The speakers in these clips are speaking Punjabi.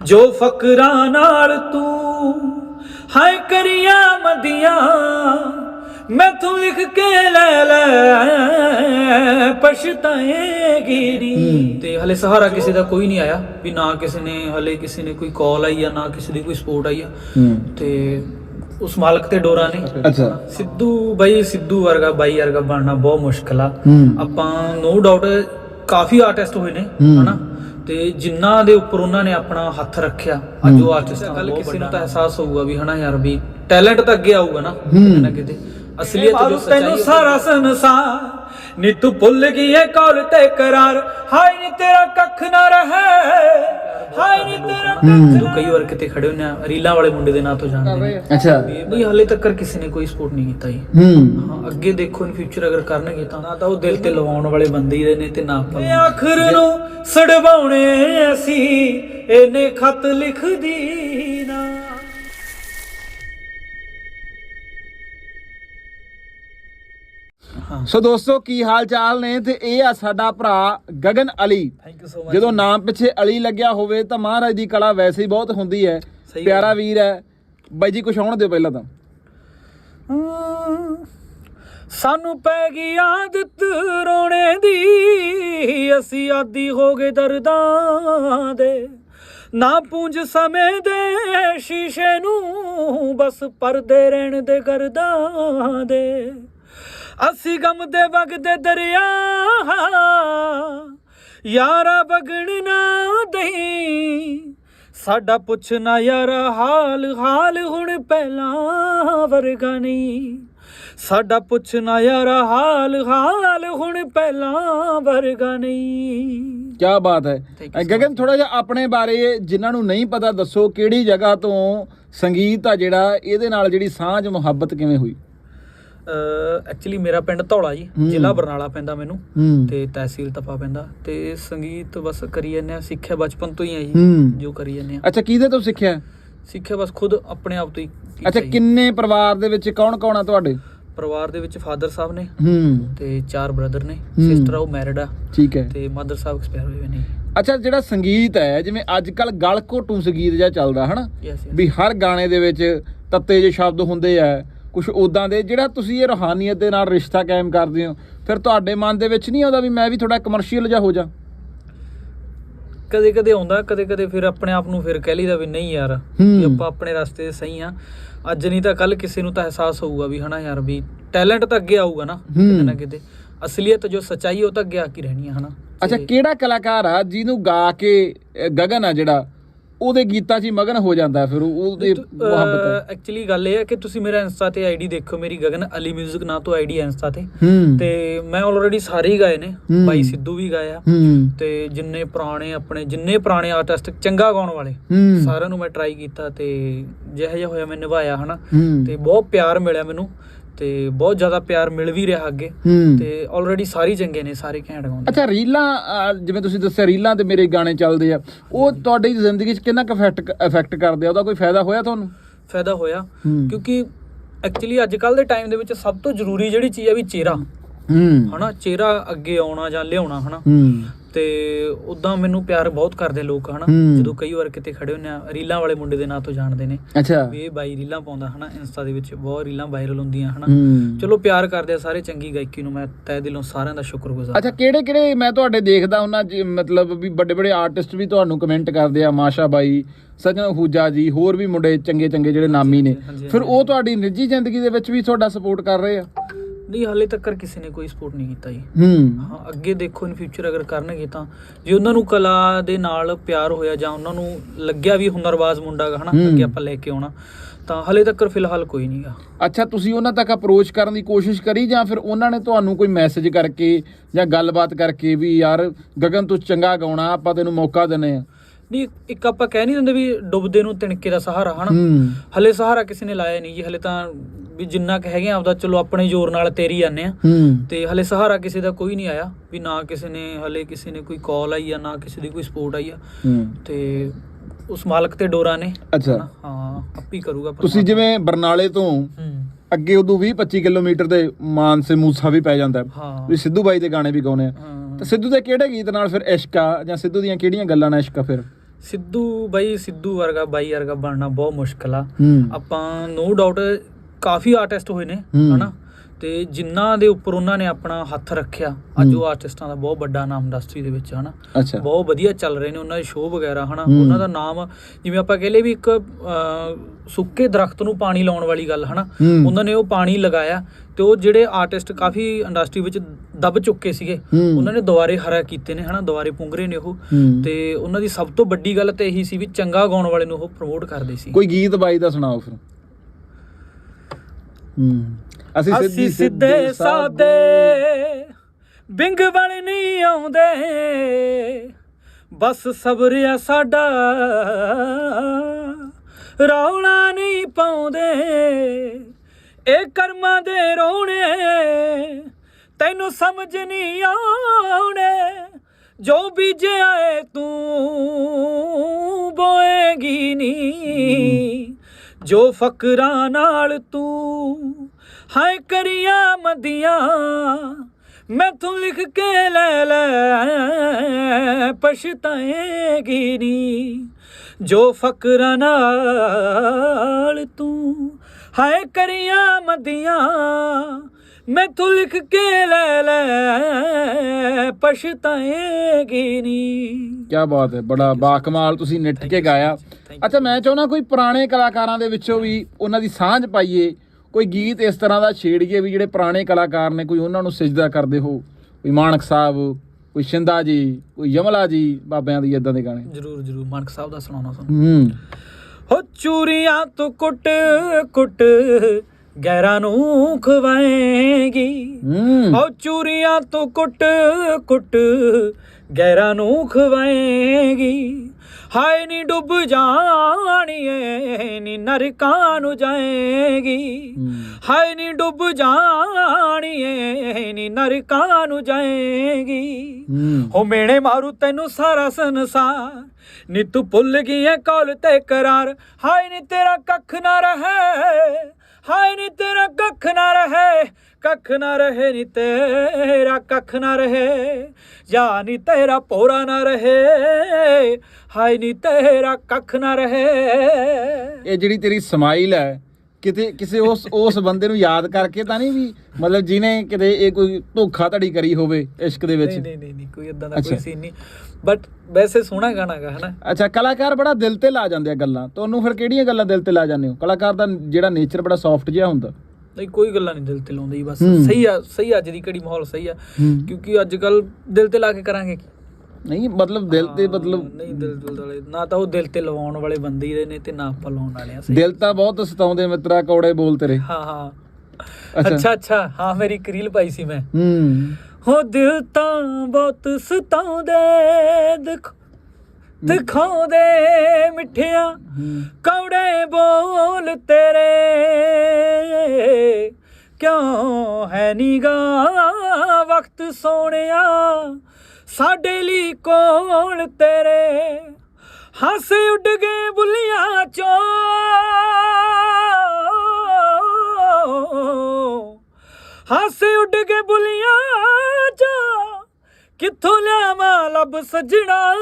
ਜੋ ਫਕਰਾਂ ਨਾਲ ਤੂੰ ਹਾਏ ਕਰੀਆਂ ਮਦੀਆਂ ਮੈਥੋਂ ਲਿਖ ਕੇ ਲੈ ਲੈ ਪਛਤਾਏਗੀ ਨੀ। ਤੇ ਹਲੇ ਸਹਾਰਾ ਕਿਸੇ ਦਾ ਕੋਈ ਨਹੀਂ ਆਇਆ ਵੀ ਨਾ ਕਿਸੇ ਨੇ ਹਲੇ ਕਿਸੇ ਨੇ ਕੋਈ ਕਾਲ ਆਈ ਆ ਨਾ ਕਿਸੇ ਦੀ ਕੋਈ ਸਪੋਰਟ ਆਈ ਆ। ਤੇ ਉਸ ਮਾਲਕ ਤੇ ਡੋਰਾ ਨੇ ਅੱਛਾ। ਸਿੱਧੂ ਬਾਈ ਸਿੱਧੂ ਵਰਗਾ ਬਾਈ ਵਰਗਾ ਬਣਨਾ ਬਹੁਤ ਮੁਸ਼ਕਲ ਆ। ਆਪਾਂ ਨੋ ਡਾਊਟ ਕਾਫੀ ਆਰਟਿਸਟ ਹੋਏ ਨੇ। ਹਨਾ? ਤੇ ਜਿਨ੍ਹਾਂ ਦੇ ਉੱਪਰ ਉਹਨਾਂ ਨੇ ਆਪਣਾ ਹੱਥ ਰੱਖਿਆ ਅੱਜ ਉਹ ਆਰਟਿਸਟ ਗੱਲ ਕਿਸੇ ਨੂੰ ਤਾਂ ਅਹਿਸਾਸ ਹੋਊਗਾ ਵੀ ਹਨਾ ਯਾਰ ਵੀ ਟੈਲੈਂਟ ਤਾਂ ਅੱਗੇ ਆਊਗਾ ਨਾ ਕਿਤੇ ਨਾ ਕਿਤੇ। ਅਸਲੀਅਤ ਜੋ ਸੱਚਾਈ ਤੈਨੂੰ ਸਾਰਾ ਸੰਸਾਰ ਨੀ ਤੂੰ ਭੁੱਲ ਗਈ ਏ ਕੌਲ ਤੇ ਕਰਾਰ। ਹਾਏ ਨੀ ਤੇਰਾ ਕੱਖ ਨਾ ਰਹੇ। ਹਾਏ ਨੀ ਤੇਰਾ ਕੱਖ ਨਾ ਕਈ ਵਾਰ ਕਿਤੇ ਖੜੇ ਹੁੰਨੇ ਆ ਰੀਲਾਂ ਵਾਲੇ ਮੁੰਡੇ ਦੇ ਨਾਂ ਤੋਂ ਜਾਣਦੇ ਨੇ। ਅੱਛਾ। ਵੀ ਬਈ ਹਾਲੇ ਤੱਕ ਕਿਸੇ ਨੇ ਕੋਈ ਸਪੋਰਟ ਨਹੀਂ ਕੀਤਾ ਜੀ। ਹੂੰ। ਹਾਂ ਅੱਗੇ ਦੇਖੋ ਇਨ ਫਿਊਚਰ ਅਗਰ ਕਰਨਗੇ ਤਾਂ। ਨਾ ਤਾਂ ਉਹ ਦਿਲ ਤੇ ਲਵਾਉਣ ਵਾਲੇ ਬੰਦੇ ਹੀ ਨੇ ਤੇ ਨਾ ਆਪਾਂ ਆਖਰ ਨੂੰ ਸੜਵਾਉਣੇ ਅਸੀਂ। ਇਹਨੇ ਖਤ ਲਿਖਦੀ ਸੋ ਦੋਸਤੋ ਕੀ ਹਾਲ ਚਾਲ ਨੇ? ਤੇ ਇਹ ਆ ਸਾਡਾ ਭਰਾ Gagan Ali. Thank you so much ਜਦੋਂ ਨਾਮ ਪਿੱਛੇ ਅਲੀ ਲੱਗਿਆ ਹੋਵੇ ਤਾਂ ਮਹਾਰਾਜ ਦੀ ਕਲਾ ਵੈਸੇ ਹੀ ਬਹੁਤ ਹੁੰਦੀ ਹੈ। ਸਹੀ ਪਿਆਰਾ ਵੀਰ ਹੈ। ਬਾਈ ਜੀ ਕੁਛ ਆਉਣ ਦਿਓ ਪਹਿਲਾਂ ਤਾਂ। ਸਾਨੂੰ ਪੈ ਗਈ ਆਦਤ ਰੋਣੇ ਦੀ। ਅਸੀਂ ਆਦੀ ਹੋ ਗਏ ਦਰਦਾਂ ਦੇ। ਨਾ ਪੂੰਝ ਸਮੇਂ ਦੇ ਸ਼ੀਸ਼ੇ ਨੂੰ ਬਸ ਪਰਦੇ ਰਹਿਣ ਦੇ ਗਰਦਾਂ ਦੇ। ਅਸੀਂ ਗਮ ਦੇ ਵਗਦੇ ਦਰਿਆ ਯਾਰਾ ਬਗਣ ਨਾ ਦਹੀਂ ਸਾਡਾ ਪੁੱਛਣਾ ਯਾਰ ਹਾਲ ਹਾਲ ਹੁਣ ਪਹਿਲਾਂ ਵਰਗਾ ਨਹੀਂ। ਸਾਡਾ ਪੁੱਛਣਾ ਯਾਰ ਹਾਲ ਹਾਲ ਹੁਣ ਪਹਿਲਾਂ ਵਰਗਾ ਨਹੀਂ। ਕੀ ਬਾਤ ਹੈ। ਗਗਨ ਥੋੜਾ ਜਿਹਾ ਆਪਣੇ ਬਾਰੇ ਜਿਨ੍ਹਾਂ ਨੂੰ ਨਹੀਂ ਪਤਾ ਦੱਸੋ ਕਿਹੜੀ ਜਗ੍ਹਾ ਤੋਂ ਸੰਗੀਤ ਆ ਜਿਹੜਾ ਇਹਦੇ ਨਾਲ ਜਿਹੜੀ ਸਾਂਝ ਮੁਹੱਬਤ ਕਿਵੇਂ ਹੋਈ? ਐਕਚੁਅਲੀ ਮੇਰਾ ਪਿੰਡ ਧੌਲਾ ਜੀ। ਜ਼ਿਲ੍ਹਾ ਬਰਨਾਲਾ ਪੈਂਦਾ ਮੈਨੂੰ ਤੇ ਤਹਿਸੀਲ ਤਪਾ ਪੈਂਦਾ। ਤੇ ਸੰਗੀਤ ਬਸ ਕਰੀ ਜਾਂਦੇ ਆ ਸਿੱਖਿਆ ਬਚਪਨ ਤੋਂ ਹੀ ਆ ਜੀ ਜੋ ਕਰੀ ਜਾਂਦੇ ਆ ਅੱਛਾ ਕਿਹਦੇ ਤੋਂ ਸਿੱਖਿਆ? ਸਿੱਖਿਆ ਬਸ ਖੁਦ ਆਪਣੇ ਆਪ ਤੋਂ ਹੀ ਅੱਛਾ ਜੀ। ਕਿੰਨੇ ਪਰਿਵਾਰ ਦੇ ਵਿੱਚ ਕੌਣ ਕੌਣ ਆ ਤੁਹਾਡੇ? ਪਰਿਵਾਰ ਦੇ ਵਿੱਚ ਫਾਦਰ ਸਾਹਿਬ ਨੇ ਹੂੰ। ਤੇ ਚਾਰ ਬ੍ਰਦਰ ਨੇ। ਸਿਸਟਰ ਆ ਉਹ ਮੈਰਿਡ ਆ। ਠੀਕ ਹੈ। ਤੇ ਮਦਰ ਸਾਹਿਬ ਐਕਸਪਾਇਰ ਹੋਏ ਨੇ। ਅੱਛਾ ਜਿਹੜਾ ਸੰਗੀਤ ਹੈ ਜਿਵੇਂ ਅੱਜ ਕੱਲ ਗਲ ਘੋਟੂ ਸੰਗੀਤ ਜਿਹਾ ਚੱਲਦਾ ਹਨਾ? ਵੀ ਹਰ ਗਾਣੇ ਦੇ ਵਿੱਚ ਤੱਤੇ ਜਿਹੇ ਸ਼ਬਦ ਹੁੰਦੇ ਆ ਕੁਝ ਉਦਾਂ ਦੇ ਜਿਹੜਾ ਤੁਸੀਂ ਇਹ ਰੋਹਾਨੀਅਤ ਦੇ ਨਾਲ ਰਿਸ਼ਤਾ ਕਾਇਮ ਕਰਦੇ ਹੋ ਫਿਰ ਤੁਹਾਡੇ ਮਨ ਦੇ ਵਿੱਚ ਨਹੀਂ ਆਉਂਦਾ ਵੀ ਮੈਂ ਵੀ ਥੋੜਾ ਕਮਰਸ਼ੀਅਲ ਜਿਹਾ ਹੋ ਜਾ? ਕਦੇ ਕਦੇ ਆਉਂਦਾ ਕਦੇ ਕਦੇ ਫਿਰ ਆਪਣੇ ਆਪ ਨੂੰ ਫਿਰ ਕਹਿ ਲਈਦਾ ਵੀ ਨਹੀਂ ਯਾਰ ਵੀ। ਆਪਾਂ ਆਪਣੇ ਰਸਤੇ ਤੇ ਸਹੀ ਆ ਅੱਜ ਨਹੀਂ ਤਾਂ ਕੱਲ ਕਿਸੇ ਨੂੰ ਤਾਂ ਅਹਿਸਾਸ ਹੋਊਗਾ ਵੀ ਹਨਾ ਯਾਰ ਵੀ ਟੈਲੈਂਟ ਤਾਂ ਅੱਗੇ ਆਊਗਾ ਨਾ ਕਿਤੇ ਨਾ ਕਿਤੇ। ਅਸਲੀਅਤ ਜੋ ਸਚਾਈ ਉਹ ਤਾਂ ਅੱਗੇ ਆ ਕੇ ਰਹਿਣੀ ਆ ਹਨਾ। ਅੱਛਾ ਕਿਹੜਾ ਕਲਾਕਾਰ ਆ ਜਿਹਨੂੰ ਗਾ ਕੇ ਗਗਨ ਆ ਜਿਹੜਾ? ਉਹਦੇ ਗੀਤਾਂ 'ਚ ਹੀ ਮਗਨ ਹੋ ਜਾਂਦਾ ਫਿਰ ਉਹ- ਉਹਦੀ ਮੁਹੱਬਤ। ਐਕਚੁਅਲੀ ਗੱਲ ਇਹ ਹੈ ਕਿ ਤੁਸੀਂ ਮੇਰਾ ਇੰਸਟਾ ਤੇ ਆਈਡੀ ਦੇਖੋ ਮੇਰੀ ਗਗਨ ਅਲੀ 뮤직 ਨਾਂ ਤੋਂ ਆਈਡੀ ਹੈ ਇੰਸਟਾ ਤੇ। ਤੇ ਮੈਂ ਆਲਰੇਡੀ ਸਾਰੇ ਹੀ ਗਾਏ ਨੇ। ਬਾਈ ਸਿੱਧੂ ਵੀ ਗਾਇਆ। ਤੇ ਜਿੰਨੇ ਪੁਰਾਣੇ ਆਪਣੇ ਜਿੰਨੇ ਪੁਰਾਣੇ ਆਰਟਿਸਟ ਚੰਗਾ ਗਾਉਣ ਵਾਲੇ ਸਾਰਿਆਂ ਨੂੰ ਮੈਂ ਟਰਾਈ ਕੀਤਾ ਤੇ ਜਿਹੋ ਜਿਹਾ ਹੋਇਆ ਮੈਂ ਨਿਭਾਇਆ ਹਨਾ। ਤੇ ਬਹੁਤ ਪਿਆਰ ਮਿਲਿਆ ਮੈਨੂੰ। ਤੇ ਬਹੁਤ ਜ਼ਿਆਦਾ ਪਿਆਰ ਮਿਲ ਵੀ ਰਿਹਾ ਅੱਗੇ। ਤੇ ਆਲਰੇਡੀ ਸਾਰੀ ਚੰਗੇ ਨੇ ਸਾਰੇ ਘੈਂਟ ਗਾਉਂਦੇ ਅੱਛਾ ਰੀਲਾਂ ਜਿਵੇਂ ਤੁਸੀਂ ਦੱਸਿਆ ਰੀਲਾਂ ਤੇ ਮੇਰੇ ਗਾਣੇ ਚੱਲਦੇ ਆ। ਉਹ ਤੁਹਾਡੀ ਜ਼ਿੰਦਗੀ 'ਚ ਕਿੰਨਾ ਕੁ ਇਫੈਕਟ ਇਫੈਕਟ ਕਰਦੇ ਆ? ਉਹਦਾ ਕੋਈ ਫਾਇਦਾ ਹੋਇਆ ਤੁਹਾਨੂੰ? ਫਾਇਦਾ ਹੋਇਆ। ਕਿਉਂਕਿ ਐਕਚੁਅਲੀ ਅੱਜ ਕੱਲ ਦੇ ਟਾਈਮ ਦੇ ਵਿੱਚ ਸਭ ਤੋਂ ਜ਼ਰੂਰੀ ਜਿਹੜੀ ਚੀਜ਼ ਹੈ ਵੀ ਚਿਹਰਾ। ਹੂੰ। ਹਨਾ ਚਿਹਰਾ ਅੱਗੇ ਆਉਣਾ ਜਾਂ ਲਿਆਉਣਾ ਹਨਾ। ਹੂੰ। ਤੇ ਉਦਾਂ ਮੈਨੂੰ ਪਿਆਰ ਬਹੁਤ ਕਰਦੇ ਲੋਕ ਹਨਾ। ਜਦੋਂ ਕਈ ਵਾਰ ਕਿਤੇ ਖੜੇ ਹੁੰਨੇ ਆ ਰੀਲਾਂ ਵਾਲੇ ਮੁੰਡੇ ਦੇ ਨਾਂ ਤੋਂ ਜਾਣਦੇ ਨੇ। ਅੱਛਾ। ਵੀ ਇਹ ਬਾਈ ਰੀਲਾਂ ਪਾਉਂਦਾ ਹਨਾ? ਇੰਸਟਾ ਦੇ ਵਿੱਚ ਬਹੁਤ ਰੀਲਾਂ ਵਾਇਰਲ ਹੁੰਦੀਆਂ ਹਨਾ? ਚਲੋ ਪਿਆਰ ਕਰਦੇ ਆ ਸਾਰੇ ਚੰਗੀ ਗਾਇਕੀ ਨੂੰ ਮੈਂ ਤਹਿ ਦਿਲੋਂ ਸਾਰਿਆਂ ਦਾ ਸ਼ੁਕਰਗੁਜ਼ਾਰ ਅੱਛਾ ਕਿਹੜੇ ਕਿਹੜੇ ਮੈਂ ਤੁਹਾਡੇ ਦੇਖਦਾ ਉਹਨਾਂ ਮਤਲਬ ਵੀ ਵੱਡੇ ਵੱਡੇ ਆਰਟਿਸਟ ਵੀ ਤੁਹਾਨੂੰ ਕਮੈਂਟ ਕਰਦੇ ਆ ਮਾਸ਼ਾ ਬਾਈ ਸਜਣ ਹੂਜਾ ਜੀ ਹੋਰ ਵੀ ਮੁੰਡੇ ਚੰਗੇ ਚੰਗੇ ਜਿਹੜੇ ਨਾਮੀ ਨੇ। ਫਿਰ। ਉਹ ਤੁਹਾਡੀ ਨਿੱਜੀ ਜ਼ਿੰਦਗੀ ਦੇ ਵਿੱਚ ਵੀ ਤੁਹਾਡਾ ਸਪੋਰਟ ਕਰ ਰਹੇ ਆ? ਨਹੀਂ ਹਾਲੇ ਤੱਕ ਕਿਸੇ ਨੇ ਕੋਈ ਸਪੋਰਟ ਨਹੀਂ ਕੀਤਾ ਜੀ। ਹੂੰ। ਹਾਂ ਅੱਗੇ ਦੇਖੋ ਇਨ ਫਿਊਚਰ ਅਗਰ ਕਰਨਗੇ ਤਾਂ। ਜੇ ਉਹਨਾਂ ਨੂੰ ਕਲਾ ਦੇ ਨਾਲ ਪਿਆਰ ਹੋਇਆ ਜਾਂ ਉਹਨਾਂ ਨੂੰ ਲੱਗਿਆ ਵੀ ਹੁਨਰਬਾਜ਼ ਮੁੰਡਾ ਗਾ ਹਨਾ ਹੂੰ। ਅੱਗੇ ਆਪਾਂ ਲੈ ਕੇ ਆਉਣਾ ਤਾਂ ਹਲੇ ਤੱਕ ਫਿਲਹਾਲ ਕੋਈ ਨਹੀਂਗਾ ਅੱਛਾ ਤੁਸੀਂ ਉਹਨਾਂ ਤੱਕ ਅਪਰੋਚ ਕਰਨ ਦੀ ਕੋਸ਼ਿਸ਼ ਕਰੀ ਜਾਂ ਫਿਰ ਉਹਨਾਂ ਨੇ ਤੁਹਾਨੂੰ ਕੋਈ ਮੈਸੇਜ ਕਰਕੇ ਜਾਂ ਗੱਲਬਾਤ ਕਰਕੇ ਵੀ ਯਾਰ ਗਗਨ ਤੂੰ ਚੰਗਾ ਗਾਉਣਾ ਆਪਾਂ ਤੈਨੂੰ ਮੌਕਾ ਦਿੰਨੇ ਆ ਨਹੀਂ ਇੱਕ ਆਪਾਂ ਕਹਿ ਨਹੀਂ ਦਿੰਦੇ ਵੀ ਡੁੱਬਦੇ ਨੂੰ ਤਿਣਕੇ ਦਾ ਸਹਾਰਾ ਹਨਾ? ਹਲੇ ਸਹਾਰਾ ਕਿਸੇ ਨੇ ਲਾਇਆ ਨਹੀਂ ਜੀ ਹਲੇ ਤਾਂ ਵੀ ਜਿੰਨਾ ਕੁ ਹੈਗੇ ਆਪਦਾ ਚਲੋ ਆਪਣੇ ਜ਼ੋਰ ਨਾਲ ਤੇਰੀ ਜਾਂਦੇ ਆ। ਤੇ ਹਲੇ ਸਹਾਰਾ ਕਿਸੇ ਦਾ ਕੋਈ ਨਹੀਂ ਆਇਆ ਵੀ ਨਾ ਕਿਸੇ ਨੇ ਹਲੇ ਕਿਸੇ ਨੇ ਕੋਈ ਕਾਲ ਆਈ ਆ ਨਾ ਕਿਸੇ ਦੀ ਕੋਈ ਸਪੋਰਟ ਆਈ ਆ। ਤੇ ਉਸ ਮਾਲਕ ਤੇ ਡੋਰਾ ਨੇ ਅੱਛਾ। ਹਾਂ ਆਪੀ ਕਰੂਗਾ ਤੁਸੀਂ। ਜਿਵੇਂ ਬਰਨਾਲੇ ਤੋਂ ਅੱਗੇ ਉਦੋਂ 20 25 ਕਿਲੋਮੀਟਰ ਦੇ ਮਾਨਸੇ ਮੂਸਾ ਵੀ ਪੈ ਜਾਂਦਾ। ਵੀ ਸਿੱਧੂ ਬਾਈ ਦੇ ਗਾਣੇ ਵੀ ਗਾਉਨੇ ਆ। ਤੇ ਸਿੱਧੂ ਦੇ ਕਿਹੜੇ ਗੀਤ ਨਾਲ ਫਿਰ ਇਸ਼ਕ ਜਾਂ ਸਿੱਧੂ ਦੀਆਂ ਕਿਹੜੀਆਂ ਗੱਲਾਂ ਨਾਲ ਇਸ਼ਕ ਫਿਰ? ਸਿੱਧੂ ਬਾਈ ਸਿੱਧੂ ਵਰਗਾ ਬਾਈ ਵਰਗਾ ਬਣਨਾ ਬਹੁਤ ਮੁਸ਼ਕਲ ਆ। ਆਪਾਂ ਨੋ ਡਾਊਟ ਕਾਫੀ ਆਰਟਿਸਟ ਹੋਏ ਨੇ। ਹਨਾ? ਤੇ ਜਿਨ੍ਹਾਂ ਦੇ ਉੱਪਰ ਉਹਨਾਂ ਨੇ ਆਪਣਾ ਹੱਥ ਰੱਖਿਆ ਅੱਜ ਉਹ ਆਰਟਿਸਟਾਂ ਦਾ ਬਹੁਤ ਵੱਡਾ ਨਾਮ ਇੰਡਸਟਰੀ ਦੇ ਵਿੱਚ ਹਨਾ? ਬਹੁਤ ਵਧੀਆ ਚੱਲ ਰਹੇ ਨੇ ਉਹਨਾਂ ਦੇ ਸ਼ੋਅ ਵਗੈਰਾ ਹਨਾ। ਉਹਨਾਂ ਦਾ ਨਾਮ ਜਿਵੇਂ ਆਪਾਂ ਕਹ ਲਏ ਵੀ ਇੱਕ ਸੁੱਕੇ ਦਰਖਤ ਨੂੰ ਪਾਣੀ ਲਾਉਣ ਵਾਲੀ ਗੱਲ ਹਨਾ। ਉਹਨਾਂ ਨੇ ਉਹ ਪਾਣੀ ਲਗਾਇਆ ਤੇ ਉਹ ਜਿਹੜੇ ਆਰਟਿਸਟ ਕਾਫੀ ਇੰਡਸਟਰੀ ਵਿੱਚ ਦਬ ਚੁੱਕੇ ਸੀਗੇ। ਉਹਨਾਂ ਨੇ ਦੁਬਾਰੇ ਹਰਾ ਕੀਤੇ ਨੇ ਹਨਾ? ਦੁਬਾਰੇ ਪੁੰਗਰੇ ਨੇ ਉਹ। ਤੇ ਉਹਨਾਂ ਦੀ ਸਭ ਤੋਂ ਵੱਡੀ ਗੱਲ ਤੇ ਇਹੀ ਸੀ ਵੀ ਚੰਗਾ ਗਾਉਣ ਵਾਲੇ ਨੂੰ ਉਹ ਪ੍ਰਮੋਟ ਕਰਦੇ ਸੀ। ਕੋਈ ਗੀਤ ਬਾਈ ਦਾ ਸੁਣਾਓ ਫਿਰ। ਹੂੰ। ਅਸੀਂ ਸਿੱਧੇ ਸਾਦੇ ਬਿੰਗ ਵਾਲੇ ਨਹੀਂ ਆਉਂਦੇ। ਬਸ ਸਬਰ ਆ ਸਾਡਾ। ਰੌਲਾ ਨਹੀਂ ਪਾਉਂਦੇ। ਇਹ ਕਰਮਾਂ ਦੇ ਰੋਣੇ। ਤੈਨੂੰ ਸਮਝ ਨਹੀਂ ਆਉਣੇ। ਜੋ ਬੀਜਿਆ ਏ ਤੂੰ ਬੋਏਗੀ ਨਹੀਂ ਜੋ ਫਕਰਾਂ ਨਾਲ ਤੂੰ ਹਾਏ ਕਰੀਆਂ ਮਦੀਆਂ, ਮੈਥੋਂ ਲਿਖ ਕੇ ਲੈ ਲੈ, ਪਛਤਾਏਗੀ ਨੀ। ਜੋ ਫਕਰਾਂ ਨਾਲ ਤੂੰ ਹਾਏ ਕਰੀਆਂ ਮਦੀਆਂ ਮੈਥੋਂ ਲਿਖ ਕੇ ਲੈ ਲੈ ਪਛਤਾਏਗੀ ਨੀ। ਕੀ ਬਾਤ ਹੈ ਬੜਾ ਬਾਕਮਾਲ ਤੁਸੀਂ ਨਿੱਠ ਕੇ ਗਾਇਆ। ਅੱਛਾ ਮੈਂ ਚਾਹੁੰਦਾ ਕੋਈ ਪੁਰਾਣੇ ਕਲਾਕਾਰਾਂ ਦੇ ਵਿੱਚੋਂ ਵੀ ਉਹਨਾਂ ਦੀ ਸਾਂਝ ਪਾਈਏ ਕੋਈ ਗੀਤ ਇਸ ਤਰ੍ਹਾਂ ਦਾ ਛੇੜੀਏ ਵੀ ਜਿਹੜੇ ਪੁਰਾਣੇ ਕਲਾਕਾਰ ਨੇ ਕੋਈ ਉਹਨਾਂ ਨੂੰ ਸਿਜਦਾ ਕਰਦੇ ਹੋ। ਕੋਈ ਮਾਨਕ ਸਾਹਿਬ ਕੋਈ ਸ਼ਿੰਦਾ ਜੀ ਕੋਈ ਯਮਲਾ ਜੀ ਬਾਬਿਆਂ ਦੀ ਇਦਾਂ ਦੇ ਗਾਣੇ। ਜਰੂਰ ਜਰੂਰ ਮਾਨਕ ਸਾਹਿਬ ਦਾ ਸੁਣਾਉਣਾ ਹੂੰ। ਹੋ ਚੂਰੀਆਂ ਤੋਂ ਕੁੱਟ ਕੁੱਟ ਗੈਰਾਂ ਨੂੰ ਖਵਾਏਗੀ ਹੋ। ਚੂਰੀਆਂ ਤੋਂ ਕੁੱਟ ਕੁੱਟ ਗੈਰਾਂ ਨੂੰ ਖਵਾਏਗੀ ਹਾਏ ਨੀ ਡੁੱਬ ਜਾਣੀਏ ਨੀ ਨਰਕਾਂ ਨੂੰ ਜਾਏਗੀ। ਹਾਏ ਨੀ ਡੁੱਬ ਜਾਣੀਏ ਨੀ ਨਰਕਾਂ ਨੂੰ ਜਾਏਗੀ। ਹੂੰ। ਹੋ ਮੇਣੇ ਮਾਰੂ ਤੈਨੂੰ ਸਾਰਾ ਸੰਸਾਰ ਨੀ ਤੂੰ ਭੁੱਲ ਗਈ ਐ ਕੌਲ ਤੇ ਕਰਾਰ ਹਾਏ ਨੀ ਤੇਰਾ ਕੱਖ ਨਾ ਰਹੇ ਹਾਏ ਨੀ ਤੇਰਾ ਕੱਖ ਨਾ ਰਹੇ, ਕੱਖ ਨਾ ਰਹੇ ਨੀ ਤੇਰਾ ਕੱਖ ਨਾ ਰਹੇ ਜਾਂ ਨੀ ਤੇਰਾ ਪੋਰਾ ਨਾ ਰਹੇ, ਹਾਏ ਨੀ ਤੇਰਾ ਕੱਖ ਨਾ ਰਹੇ। ਇਹ ਜਿਹੜੀ ਤੇਰੀ ਸਮਾਈਲ ਹੈ ਕਿਤੇ ਕਿਸੇ ਉਸ ਉਸ ਬੰਦੇ ਨੂੰ ਯਾਦ ਕਰਕੇ ਤਾਂ ਨਹੀਂ ਵੀ ਮਤਲਬ ਜਿਹਨੇ ਕਿਤੇ ਇਹ ਕੋਈ ਧੋਖਾ ਧੜੀ ਕਰੀ ਹੋਵੇ ਇਸ਼ਕ ਦੇ ਵਿੱਚ? ਨਹੀਂ ਨਹੀਂ ਨਹੀਂ ਕੋਈ ਇਦਾਂ ਦਾ। ਕੋਈ ਸੀਨ ਨਹੀਂ। ਬਟ ਵੈਸੇ ਸੋਹਣਾ ਗਾਣਾ ਗਾ ਹਨਾ? ਅੱਛਾ ਕਲਾਕਾਰ ਬੜਾ ਦਿਲ ਤੇ ਲਾ ਜਾਂਦੇ ਆ ਗੱਲਾਂ। ਤੁਹਾਨੂੰ ਫਿਰ ਕਿਹੜੀਆਂ ਗੱਲਾਂ ਦਿਲ ਤੇ ਲਾ ਜਾਂਦੇ ਹੋ? ਕਲਾਕਾਰ ਦਾ ਜਿਹੜਾ ਨੇਚਰ ਬੜਾ ਸੌਫਟ ਜਿਹਾ ਹੁੰਦਾ। ਨਹੀਂ ਕੋਈ ਗੱਲਾਂ ਨਹੀਂ ਦਿਲ ਤੇ ਲਾਉਂਦੇ ਬਸ। ਸਹੀ ਆ ਸਹੀ ਅੱਜ ਦੀ ਘੜੀ ਮਾਹੌਲ ਸਹੀ ਆ। ਕਿਉਂਕਿ ਅੱਜ ਕੱਲ ਦਿਲ ਤੇ ਲਾ ਕੇ ਕਰਾਂਗੇ ਕੀ? ਨਹੀਂ ਮਤਲਬ ਦਿਲ ਤੇ ਮਤਲਬ ਨਹੀਂ ਦਿਲ ਦਿਲ ਵਾਲੇ ਨਾ ਤਾਂ ਉਹ ਦਿਲ ਤੇ ਲਵਾਉਣ ਵਾਲੇ ਬੰਦੇ ਹੀ ਨੇ ਤੇ ਨਾ ਆਪਾਂ ਲਾਉਣ ਵਾਲੇ ਆ ਦਿਲ ਤਾਂ ਬਹੁਤ ਸਤਾਉਂਦੇ ਮਿੱਤਰਾ ਕੌੜੇ ਬੋਲ ਤੇਰੇ। ਹਾਂ ਹਾਂ। ਅੱਛਾ। ਅੱਛਾ ਹਾਂ ਮੇਰੀ ਇੱਕ ਰੀਲ ਪਾਈ ਸੀ ਮੈਂ। ਹੂੰ। ਹੋ ਦਿਲ ਤਾਂ ਬਹੁਤ ਸਤਾਉਂਦੇ ਦਿਖ ਦਿਖਾਉਂਦੇ ਮਿੱਠਿਆ। ਕੌੜੇ ਬੋਲ ਤੇਰੇ। ਕਿਉਂ ਹੈ ਨੀਗਾ ਵਕਤ ਸੋਹਣਿਆ? ਸਾਡੇ ਲਈ ਕੋਲ ਤੇਰੇ। ਹੱਸ ਉੱਡ ਗਏ ਬੁੱਲੀਆਂ ਚੋਂ। ਹੱਸ ਉੱਡ ਕੇ ਬੁੱਲੀਆਂ ਚੋਂ। ਕਿੱਥੋਂ ਲਿਆਵਾਂ ਲੱਭ ਸਜਣਾ?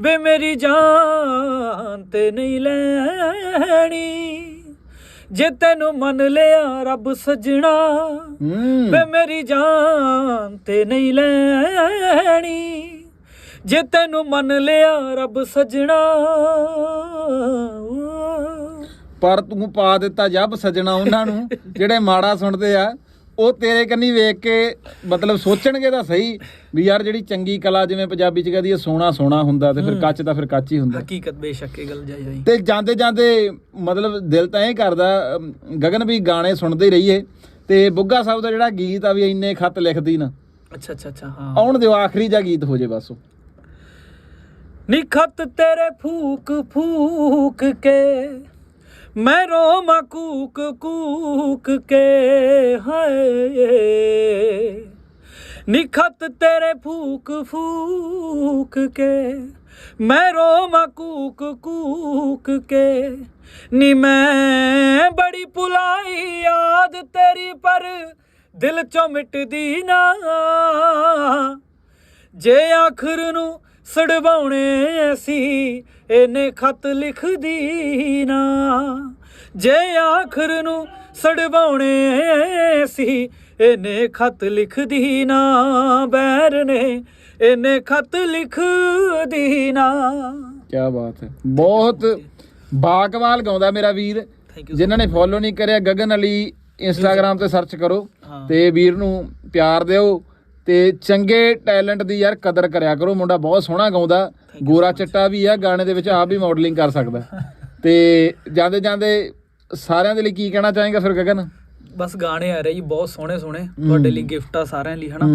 ਵੇ ਮੇਰੀ ਜਾਨ ਤੇ ਨਹੀਂ ਲੈਣੀ। ਜੇ ਤੈਨੂੰ ਮੰਨ ਲਿਆ ਰੱਬ ਸਜਣਾ ਵੇ ਮੇਰੀ ਜਾਨ ਤੇ ਨਹੀਂ ਲੈਣੀ। ਜੇ ਤੈਨੂੰ ਮੰਨ ਲਿਆ ਰੱਬ ਸਜਣਾ ਪਰ ਤੂੰ ਪਾ ਦਿੱਤਾ ਜੱਬ ਸਜਣਾ ਉਹਨਾਂ ਨੂੰ ਜਿਹੜੇ ਮਾੜਾ ਸੁਣਦੇ ਆ। ਉਹ ਤੇਰੇ ਕੰਨੀ ਵੇਖ ਕੇ ਮਤਲਬ ਸੋਚਣਗੇ ਤਾਂ ਸਹੀ ਵੀ ਯਾਰ ਜਿਹੜੀ ਚੰਗੀ ਕਲਾ ਜਿਵੇਂ ਪੰਜਾਬੀ ਚ ਕਹਦੀ ਸੋਨਾ ਸੋਨਾ ਹੁੰਦਾ ਤੇ ਫਿਰ ਕੱਚ ਤਾਂ ਫਿਰ ਕੱਚ ਹੀ ਹੁੰਦਾ। ਹਕੀਕਤ ਬੇਸ਼ੱਕ ਇਹ ਗੱਲ ਜਾਈ ਜਾਈ ਤੇ ਜਾਂਦੇ ਜਾਂਦੇ ਮਤਲਬ ਦਿਲ ਤਾਂ ਇਹ ਕਰਦਾ ਗਗਨ ਵੀ ਗਾਣੇ ਸੁਣਦੇ ਹੀ ਰਹੀਏ ਤੇ ਬੁੱਗਾ ਸਾਹਿਬ ਦਾ ਜਿਹੜਾ ਗੀਤ ਆ ਵੀ ਇੰਨੇ ਖੱਤ ਲਿਖਦੀ ਨਾ। ਅੱਛਾ ਅੱਛਾ ਅੱਛਾ ਹਾਂ। ਆਉਣ ਦਿਓ ਆਖਰੀ ਜਿਹਾ ਗੀਤ ਹੋ ਜੇ ਬਸ ਉਹ। ਨਿਖਤ ਤੇਰੇ ਫੂਕ ਫੂਕ ਕੇ ਮੈਂ ਰੋਮਾ ਕੂਕ ਕੂਕ ਕੇ, ਹਾਏ। ਨਿਖਤ ਤੇਰੇ ਫੂਕ ਫੂਕ ਕੇ, ਮੈਂ ਰੋਮਾ ਕੂਕ ਕੂਕ ਕੇ। ਨੀ ਮੈਂ ਬੜੀ ਪੁਲਾਈ ਯਾਦ ਤੇਰੀ, ਪਰ ਦਿਲ ਚੋਂ ਮਿਟਦੀ ਨਾ। ਜੇ ਆਖਰ ਨੂੰ ਸੜਵਾਉਣੇ ਸੀ ਇਹਨੇ ਖਤ ਲਿਖਦੀ ਨਾ। ਜੇ ਆਖਰ ਨੂੰ ਸੜਵਾਉਣੇ ਸੀ ਇਹਨੇ ਖਤ ਲਿਖਦੀ ਨਾ। ਬੈਰ ਨੇ ਇਹਨੇ ਖਤ ਲਿਖਦੀ ਨਾ। ਕੀ ਬਾਤ ਹੈ। ਬਹੁਤ ਬਾਕਮਾਲ ਗਾਉਂਦਾ ਮੇਰਾ ਵੀਰ। ਜਿਨ੍ਹਾਂ ਨੇ ਫੋਲੋ ਨਹੀਂ ਕਰਿਆ ਗਗਨ ਅਲੀ ਇੰਸਟਾਗ੍ਰam ਤੇ ਸਰਚ ਕਰੋ। ਤੇ ਵੀਰ ਨੂੰ ਪਿਆਰ ਦਿਓ। ਤੇ ਚੰਗੇ ਟੈਲੈਂਟ ਦੀ ਯਾਰ ਕਦਰ ਕਰਿਆ ਕਰੋ। ਮੁੰਡਾ ਬਹੁਤ ਸੋਹਣਾ ਗਾਉਂਦਾ। ਗੋਰਾ ਚਿੱਟਾ ਵੀ ਆ ਗਾਣੇ ਦੇ ਵਿੱਚ ਆਪ ਵੀ ਮਾਡਲਿੰਗ ਕਰ ਸਕਦਾ। ਤੇ ਜਾਂਦੇ ਜਾਂਦੇ ਸਾਰਿਆਂ ਦੇ ਲਈ ਕੀ ਕਹਿਣਾ ਚਾਹੇਗਾ ਫਿਰ ਗਗਨ? ਬਸ ਗਾਣੇ ਆ ਰਹੇ ਜੀ ਬਹੁਤ ਸੋਹਣੇ ਸੋਹਣੇ। ਤੁਹਾਡੇ ਲਈ ਗਿਫਟ ਆ ਸਾਰਿਆਂ ਲਈ ਹਨਾ?